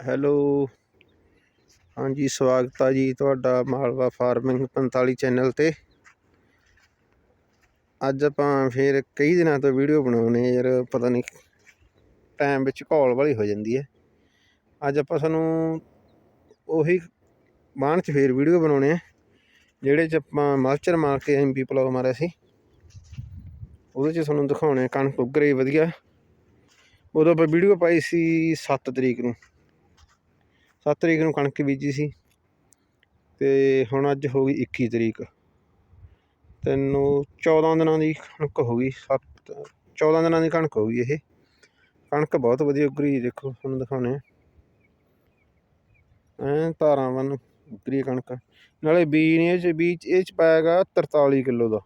Hello. ਹਾਂਜੀ, ਸਵਾਗਤ ਆ ਜੀ ਤੁਹਾਡਾ ਮਾਲਵਾ ਫਾਰਮਿੰਗ 45 ਚੈਨਲ ਤੇ। ਅੱਜ ਆਪਾਂ ਫੇਰ ਕਈ ਦਿਨਾਂ ਤੋਂ ਵੀਡੀਓ ਬਣਾਉਣੇ ਯਾਰ, ਪਤਾ ਨਹੀਂ ਟਾਈਮ ਵਿੱਚ ਘੋਲ ਵਾਲੀ ਹੋ ਜਾਂਦੀ ਹੈ। ਅੱਜ ਆਪਾਂ ਸਾਨੂੰ ਉਹੀ ਬਾਣ 'ਚ ਫੇਰ ਵੀਡੀਓ ਬਣਾਉਣੇ ਆ, ਜਿਹੜੇ 'ਚ ਆਪਾਂ ਮਲਚਰ ਮਾਰ ਕੇ ਐਮਪੀ ਪਲਾਉ ਮਾਰਿਆ ਸੀ। ਉਹਦੇ 'ਚ ਤੁਹਾਨੂੰ ਦਿਖਾਉਣੇ ਆ ਕਣਕ ਉੱਗ ਰਹੀ, ਵਧੀਆ। ਉਦੋਂ ਆਪਾਂ ਵੀਡੀਓ ਪਾਈ ਸੀ 7 ਤਰੀਕ ਨੂੰ। 7 ਤਰੀਕ ਨੂੰ ਕਣਕ ਬੀਜੀ ਸੀ ਤੇ ਹੁਣ ਅੱਜ ਹੋ ਗਈ 21 ਤਰੀਕ। ਤੈਨੂੰ 14 ਦਿਨਾਂ ਦੀ ਕਣਕ ਹੋ ਗਈ 7 14 ਦਿਨਾਂ ਦੀ ਕਣਕ ਹੋ ਗਈ ਇਹ। ਕਣਕ ਬਹੁਤ ਵਧੀਆ ਉੱਗਰੀ ਦੇਖੋ ਤੁਹਾਨੂੰ ਦਿਖਾਉਣੇ ਐ ਧਾਰਾਂ ਵੱਲ ਉੱਗਰੀ ਕਣਕ। ਨਾਲੇ ਬੀਜ ਨੇ, ਇਹ ਚ ਬੀਜ, ਇਹ ਚ ਪਾਇਆਗਾ 43 ਕਿਲੋ ਦਾ।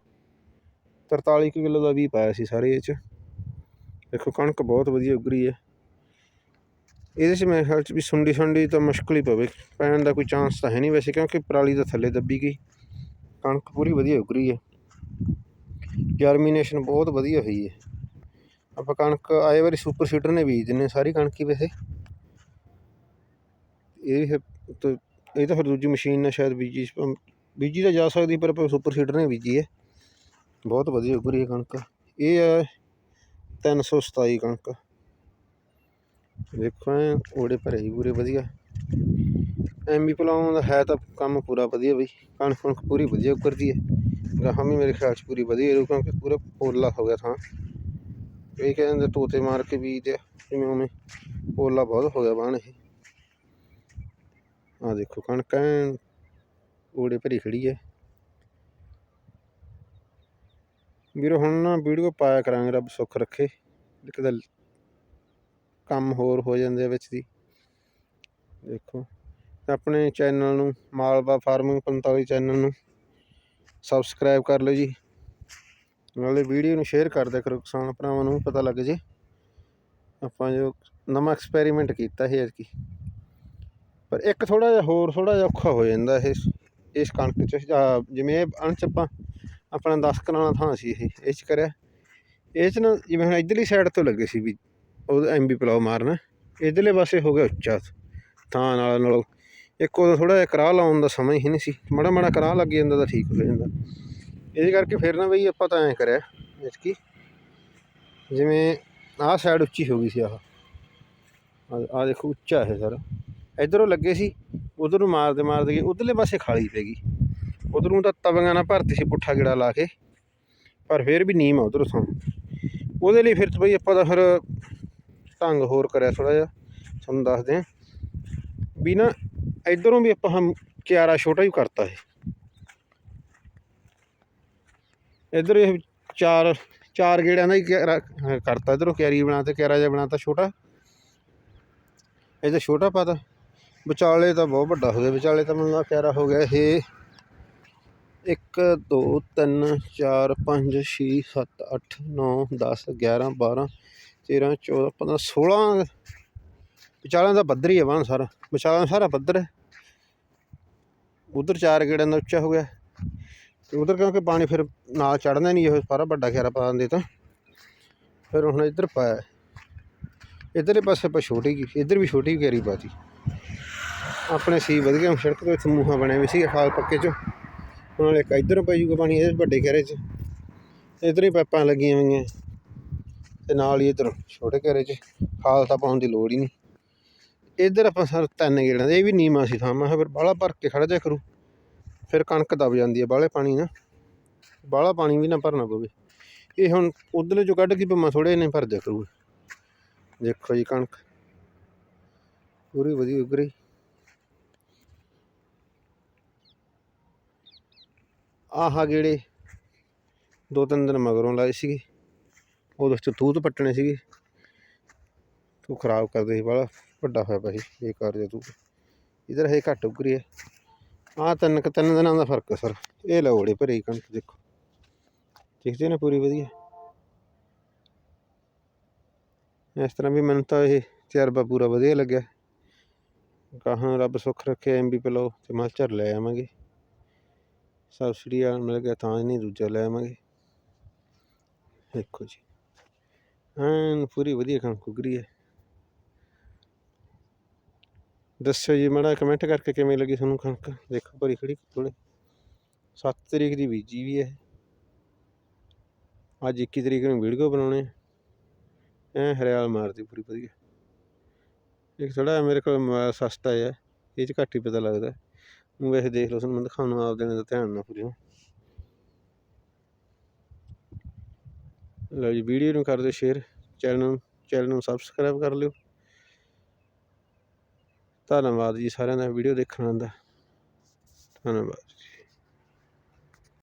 43 ਕਿਲੋ ਦਾ ਵੀ ਪਾਇਆ ਸੀ ਸਾਰੇ ਇਹ ਚ। ਦੇਖੋ ਕਣਕ ਬਹੁਤ ਵਧੀਆ ਉੱਗਰੀ ਹੈ ਇਹਦੇ 'ਚ ਮੇਰੇ ਖਿਆਲ 'ਚ ਵੀ ਸੁੰਡੀ ਸੁੰਡੀ ਤਾਂ ਮੁਸ਼ਕਲ ਹੀ ਪਵੇ। ਪੈਣ ਦਾ ਕੋਈ ਚਾਂਸ ਤਾਂ ਹੈ ਨਹੀਂ ਵੈਸੇ, ਕਿਉਂਕਿ ਪਰਾਲੀ ਦਾ ਥੱਲੇ ਦੱਬੀ ਗਈ। ਕਣਕ ਪੂਰੀ ਵਧੀਆ ਉੱਗਰੀ ਹੈ। ਜਰਮੀਨੇਸ਼ਨ ਬਹੁਤ ਵਧੀਆ ਹੋਈ ਹੈ। ਆਪਾਂ ਕਣਕ ਆਏ ਵਾਰੀ ਸੁਪਰ ਸੀਡਰ ਨੇ ਬੀਜ ਦਿੰਨੇ ਸਾਰੀ ਕਣਕ ਹੀ ਵੈਸੇ। ਇਹ ਫਿਰ ਇਹ ਤਾਂ ਫਿਰ ਦੂਜੀ ਮਸ਼ੀਨ ਨਾਲ ਸ਼ਾਇਦ ਬੀਜੀ ਬੀਜੀ ਤਾਂ ਜਾ ਸਕਦੀ, ਪਰ ਆਪਾਂ ਸੁਪਰ ਸੀਡਰ ਨੇ ਬੀਜੀ ਹੈ। ਬਹੁਤ ਵਧੀਆ ਉੱਗਰੀ ਹੈ ਕਣਕ। ਇਹ ਹੈ 327 ਕਣਕ। ਦੇਖੋ ਐ ਓੜੇ ਭਰੇ ਹੀ ਪੂਰੇ ਵਧੀਆ। ਐਮਬੀ ਪਲਾਉਣ ਦਾ ਹੈ ਤਾਂ ਕੰਮ ਪੂਰਾ ਵਧੀਆ ਬਈ, ਕਣਕ ਕਣਕ ਪੂਰੀ ਵਧੀਆ ਉੱਗਰਦੀ ਹੈ। ਗਾਹਾਂ ਵੀ ਮੇਰੇ ਖਿਆਲ 'ਚ ਪੂਰੀ ਵਧੀਆ ਰਹੂ, ਕਿਉਂਕਿ ਪੂਰਾ ਪੋਲਾ ਹੋ ਗਿਆ ਥਾਂ। ਇਹ ਕਹਿੰਦੇ ਤੋਤੇ ਮਾਰ ਕੇ ਬੀਜ ਆ, ਜਿਵੇਂ ਉਵੇਂ ਪੋਲਾ ਬਹੁਤ ਹੋ ਗਿਆ ਬਾਣ ਇਹ। ਆ ਦੇਖੋ ਕਣਕ ਐਨ ਓੜੇ ਭਰੀ ਖੜੀ ਹੈ। ਵੀਰੋ ਹੁਣ ਨਾ ਵੀਡੀਓ ਪਾਇਆ ਕਰਾਂਗੇ, ਰੱਬ ਸੁੱਖ ਰੱਖੇ। ਇੱਕ ਤਾਂ ਕੰਮ ਹੋਰ ਹੋ ਜਾਂਦੇ ਆ ਵਿੱਚ ਦੀ। ਦੇਖੋ, ਆਪਣੇ ਚੈਨਲ ਨੂੰ, ਮਾਲਵਾ ਫਾਰਮਿੰਗ 45 ਚੈਨਲ ਨੂੰ ਸਬਸਕ੍ਰਾਈਬ ਕਰ ਲਓ ਜੀ। ਨਾਲੇ ਵੀਡੀਓ ਨੂੰ ਸ਼ੇਅਰ ਕਰ ਦਿਆ ਕਰੋ ਕਿਸਾਨ ਭਰਾਵਾਂ ਨੂੰ ਪਤਾ ਲੱਗ ਜੇ। ਆਪਾਂ ਜੋ ਨਵਾਂ ਐਕਸਪੈਰੀਮੈਂਟ ਕੀਤਾ ਹੈ ਐਤਕੀ। ਪਰ ਇੱਕ ਥੋੜਾ ਜਿਹਾ ਹੋਰ ਥੋੜਾ ਜਿਹਾ ਔਖਾ ਹੋ ਜਾਂਦਾ ਇਹ, ਇਸ ਕਣਕ ਚ ਜਿਵੇਂ ਇਹ ਅਣਚ ਆਪਾਂ, ਆਪਣਾ 10 ਕਨਾਲਾਂ ਥਾਂ ਸੀ ਇਹ ਇਹ ਚ ਕਰਿਆ। ਇਹ ਚ ਨਾ, ਜਿਵੇਂ ਹੁਣ ਇਧਰਲੀ ਸਾਈਡ ਤੋਂ ਲੱਗੇ ਸੀ ਵੀ ਉਹ ਐਮਬੀ ਪਲਾਉ ਮਾਰਨਾ। ਇਧਰਲੇ ਪਾਸੇ ਹੋ ਗਿਆ ਉੱਚਾ। ਥਾਂ ਨਾਲ ਨਾਲ ਇੱਕ ਉਦੋਂ ਥੋੜਾ ਜਿਹਾ ਕਰਾਹ ਲਾਉਣ ਦਾ ਸਮਾਂ ਹੀ ਨਹੀਂ ਸੀ। ਮਾੜਾ ਮਾੜਾ ਕਰਾਹ ਲੱਗ ਜਾਂਦਾ ਤਾਂ ਠੀਕ ਹੋ ਜਾਂਦਾ। ਇਹਦੇ ਕਰਕੇ ਫਿਰ ਨਾ ਬਈ ਆਪਾਂ ਤਾਂ ਐਂ ਕਰਿਆ ਇਤਕੀ ਜਿਵੇਂ ਆਹ ਸਾਈਡ ਉੱਚੀ ਹੋ ਗਈ ਸੀ ਆਹ। ਆਹ ਦੇਖੋ ਉੱਚਾ ਹੈ ਸਰ। ਇਧਰੋਂ ਲੱਗੇ ਸੀ, ਉਧਰ ਨੂੰ ਮਾਰਦੇ ਮਾਰਦੇ ਗਏ, ਉਧਰਲੇ ਪਾਸੇ ਖਾਲੀ ਪੈ ਗਈ। ਉਧਰ ਤਾਂ ਤਵੀਆਂ ਨਾਲ ਭਰਤੀ ਸੀ ਪੁੱਠਾ ਗਿੜਾ ਲਾ ਕੇ, ਪਰ ਫਿਰ ਵੀ ਨੀਮ ਆ ਉਧਰ ਤੋਂ ਉਹਦੇ ਲਈ ਫਿਰ ਬਈ ਆਪਾਂ ਤਾਂ ਫਿਰ ਢੰਗ ਹੋਰ ਕਰਿਆ ਥੋੜਾ ਜਿਹਾ, ਤੁਹਾਨੂੰ ਦੱਸਦੇ ਆ ਵੀ ਨਾ, ਇਧਰੋਂ ਵੀ ਆਪਾਂ ਹਮ ਕਿਆਰਾ ਛੋਟਾ ਹੀ ਕਰਤਾ ਹੈ ਇਧਰ ਇਹ ਚਾਰ ਚਾਰ ਗੇੜਿਆਂ ਦਾ ਹੀ ਕਿਆਰਾ ਕਰਤਾ। ਇਧਰੋਂ ਕਿਆਰੀ ਬਣਾਤੇ ਕਿਆਰਾ ਜਿਹਾ ਬਣਾਤਾ ਛੋਟਾ। ਇਹ ਤਾਂ ਛੋਟਾ ਪਾਤਾ। ਵਿਚਾਲੇ ਤਾਂ ਬਹੁਤ ਵੱਡਾ ਹੋ ਗਿਆ। ਵਿਚਾਲੇ ਤਾਂ ਮੈਨੂੰ ਕਿਆਰਾ ਹੋ ਗਿਆ ਇਹ। 1 2 3 4 5 6 7 8 9 10 11 12 13 14 15 16 ਵਿਚਾਲਿਆਂ ਦਾ ਪੱਧਰ ਹੀ ਹੈ ਬਾਣ ਸਾਰਾ। ਵਿਚਾਲਿਆਂ ਸਾਰਾ ਪੱਧਰ ਹੈ। ਉਧਰ ਚਾਰ ਗੇੜਾਂ ਦਾ ਉੱਚਾ ਹੋ ਗਿਆ। ਤੇ ਉਧਰ ਕਿਉਂਕਿ ਪਾਣੀ ਫਿਰ ਨਾਲ ਚੜਨਾ ਨਹੀਂ, ਇਹ ਸਾਰਾ ਵੱਡਾ ਖਿਆਰਾ ਪਾ ਦਿੰਦੇ ਤਾਂ। ਫਿਰ ਹੁਣ ਇੱਧਰ ਪਾਇਆ ਇੱਧਰਲੇ ਪਾਸੇ ਆਪਾਂ ਛੋਟੀ ਕੀ, ਇੱਧਰ ਵੀ ਛੋਟੀ ਕੈਰੀ ਪਾਤੀ। ਆਪਣੇ ਸੀ ਵਧ ਗਿਆ ਸੜਕ ਤੋਂ ਇੱਥੇ ਮੂੰਹਾਂ ਬਣੇ ਹੋਏ ਸੀ ਖਾਲ ਪੱਕੇ ਚ। ਨੇ ਇੱਕ ਇੱਧਰੋਂ ਪੈ ਜੂਗਾ ਪਾਣੀ ਇਹ ਵੱਡੇ ਘੇਰੇ 'ਚ। ਇੱਧਰ ਹੀ ਪਾਈਪਾਂ ਲੱਗੀਆਂ ਹੋਈਆਂ। ਤੇ ਨਾਲ ਹੀ ਇੱਧਰ ਛੋਟੇ ਘੇਰੇ 'ਚ ਖਾਲ ਤਾਂ ਪਾਉਣ ਦੀ ਲੋੜ ਹੀ ਨਹੀਂ। ਇੱਧਰ ਆਪਾਂ ਸਰ ਤਿੰਨ ਗੇੜਾਂ ਦੇ, ਇਹ ਵੀ ਨੀਵਾਂ ਸੀ ਥਾਂ, ਮੈਂ ਫਿਰ ਬਾਹਲਾ ਭਰ ਕੇ ਖੜਾ ਜਾ ਕਰੂ। ਫਿਰ ਕਣਕ ਦਬ ਜਾਂਦੀ ਹੈ ਬਾਹਲੇ ਪਾਣੀ ਨਾ ਬਾਹਲਾ ਪਾਣੀ ਵੀ ਨਾ ਭਰਨਾ ਪਵੇ। ਇਹ ਹੁਣ ਉਧਰਲੇ ਚੋਂ ਕੱਢ ਕੇ ਭਮਾ ਥੋੜੇ ਨੇ ਭਰ ਜਾ ਕਰੂ। ਦੇਖੋ ਜੀ ਕਣਕ। ਪੂਰੀ ਵਧੀਆ ਉੱਗ ਰਹੀ। ਆਹ ਗੇੜੇ ਦੋ ਤਿੰਨ ਦਿਨ ਮਗਰੋਂ ਲਾਏ ਸੀਗੇ। ਉਹਦੇ ਚ ਤੂਤ ਪੱਟਣੇ ਸੀਗੇ। ਤੂੰ ਖਰਾਬ ਕਰਦੇ ਸੀ ਬੜਾ ਵੱਡਾ ਹੋਇਆ ਪਿਆ ਸੀ ਬੇਕਾਰ ਜਿਹਾ ਤੂੰ। ਇਧਰ ਹੈ ਘੱਟ ਉਗਰੀ ਹੈ ਆਹ ਤਿੰਨ ਕੁ ਤਿੰਨ ਦਿਨਾਂ ਦਾ ਫ਼ਰਕ ਸਰ। ਇਹ ਲਓੜੇ ਭਰੇ ਕਣਕ, ਦੇਖੋ। ਦੇਖਦੇ ਨੇ ਪੂਰੀ ਵਧੀਆ। ਇਸ ਤਰ੍ਹਾਂ ਵੀ ਮੈਨੂੰ ਤਾਂ ਇਹ ਤਜਰਬਾ ਪੂਰਾ ਵਧੀਆ ਲੱਗਿਆ। ਕਹਾਂ ਰੱਬ ਸੁੱਖ ਰੱਖੇ ਐਮਬੀ ਪਲੋ ਤੇ ਮਾਸਟਰ ਲੈ ਆਵਾਂਗੇ। ਸਬਸਿਡੀ ਆ ਮਿਲ ਗਿਆ ਤਾਂ ਨਹੀਂ ਦੂਜਾ ਲੈ ਆਵਾਂਗੇ। ਦੇਖੋ ਜੀ। ਐਨ ਪੂਰੀ ਵਧੀਆ ਕਣਕ ਉਗਰੀ ਹੈ। ਦੱਸਿਓ ਜੀ ਮਾੜਾ ਕਮੈਂਟ ਕਰਕੇ ਕਿਵੇਂ ਲੱਗੀ ਤੁਹਾਨੂੰ ਕਣਕ? ਦੇਖੋ ਭਰੀ ਖੜੀ ਕੋਲੇ 7 ਤਰੀਕ ਦੀ ਬੀਜੀ ਵੀ ਹੈ। ਅੱਜ 21 ਤਰੀਕ ਨੂੰ ਵੀਡੀਓ ਬਣਾਉਣੇ ਐ ਹਰਿਆਲ ਮਾਰਦੀ ਪੂਰੀ ਵਧੀਆ। ਇੱਕ ਥੋੜਾ ਮੇਰੇ ਕੋਲ ਮੋਬਾਈਲ ਸਸਤਾ ਹੈ। ਇਹ ਚ ਘੱਟ ਹੀ ਪਤਾ ਲੱਗਦਾ। ਵੈਸੇ ਦੇਖ ਲਓ, ਤੁਹਾਨੂੰ ਮੈਂ ਦਿਖਾਉਣ ਨੂੰ ਆਪ ਦੇਣੇ ਦਾ ਧਿਆਨ ਨਾ ਪੂਰੀ ਲਓ ਜੀ ਵੀਡੀਓ ਨੂੰ ਕਰ ਦਿਓ ਸ਼ੇਅਰ ਚੈਨਲ ਨੂੰ ਚੈਨਲ ਨੂੰ ਸਬਸਕ੍ਰਾਈਬ ਕਰ ਲਿਓ। ਧੰਨਵਾਦ ਜੀ ਸਾਰਿਆਂ ਦਾ ਵੀਡੀਓ ਦੇਖਣ ਦਾ। ਧੰਨਵਾਦ।